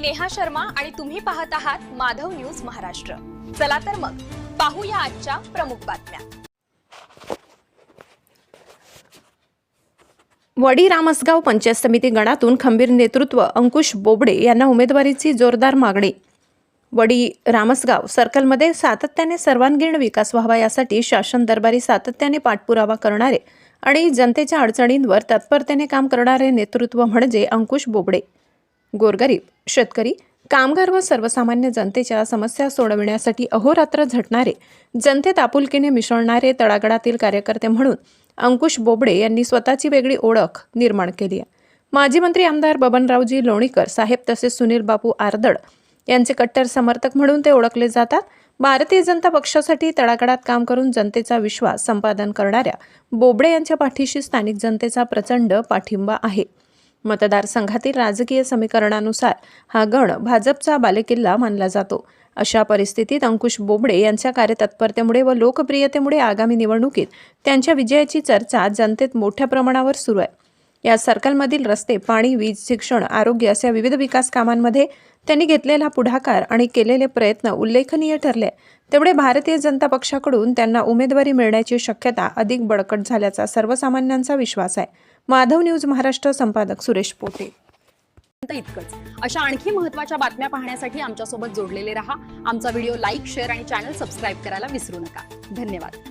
मी नेहा शर्मा आणि तुम्ही पाहत आहात माधव न्यूज महाराष्ट्र. चला तर मग पाहूया आजच्या प्रमुख बातम्या. वडी रामसगाव पंचायत समिती गणातून खंबीर नेतृत्व अंकुश बोबडे यांना उमेदवारीची जोरदार मागणी. वडी रामसगाव सर्कलमध्ये सातत्याने सर्वांगीण विकास व्हावा यासाठी शासन दरबारी सातत्याने पाठपुरावा करणारे आणि जनतेच्या अडचणींवर तत्परतेने काम करणारे नेतृत्व म्हणजे अंकुश बोबडे. गोरगरीब शेतकरी कामगार व सर्वसामान्य जनतेच्या समस्या सोडविण्यासाठी अहोरात्र झटणारे जनतेत आपुलकीने मिसळणारे तळागळातील कार्यकर्ते म्हणून अंकुश बोबडे यांनी स्वतःची वेगळी ओळख निर्माण केली आहे. माजी मंत्री आमदार बबनरावजी लोणीकर साहेब तसेच सुनील बापू आरदड यांचे कट्टर समर्थक म्हणून ते ओळखले जातात. भारतीय जनता पक्षासाठी तळागडात काम करून जनतेचा विश्वास संपादन करणाऱ्या बोबडे यांच्या पाठीशी स्थानिक जनतेचा प्रचंड पाठिंबा आहे. मतदारसंघातील राजकीय समीकरणानुसार हा गण भाजपचा बालेकिल्ला मानला जातो. अशा परिस्थितीत अंकुश बोबडे यांच्या कार्यतत्परतेमुळे व लोकप्रियतेमुळे आगामी निवडणुकीत त्यांच्या विजयाची चर्चा जनतेत मोठ्या प्रमाणावर सुरू आहे. या सर्कलमधील रस्ते पाणी वीज शिक्षण आरोग्य अशा विविध विकास कामांमध्ये त्यांनी घेतलेला पुढाकार आणि केलेले प्रयत्न उल्लेखनीय ठरले. तेवढे भारतीय जनता पक्षाकडून त्यांना उमेदवारी मिळण्याची शक्यता अधिक बळकट झाल्याचा सर्वसामान्यांचा विश्वास आहे. माधव न्यूज महाराष्ट्र संपादक सुरेश पोटे. इतकंच. अशा आणखी महत्त्वाच्या बातम्या पाहण्यासाठी आमच्यासोबत जोडलेले रहा. आमचा व्हिडिओ लाईक शेअर आणि चॅनल सबस्क्राईब करायला विसरू नका. धन्यवाद.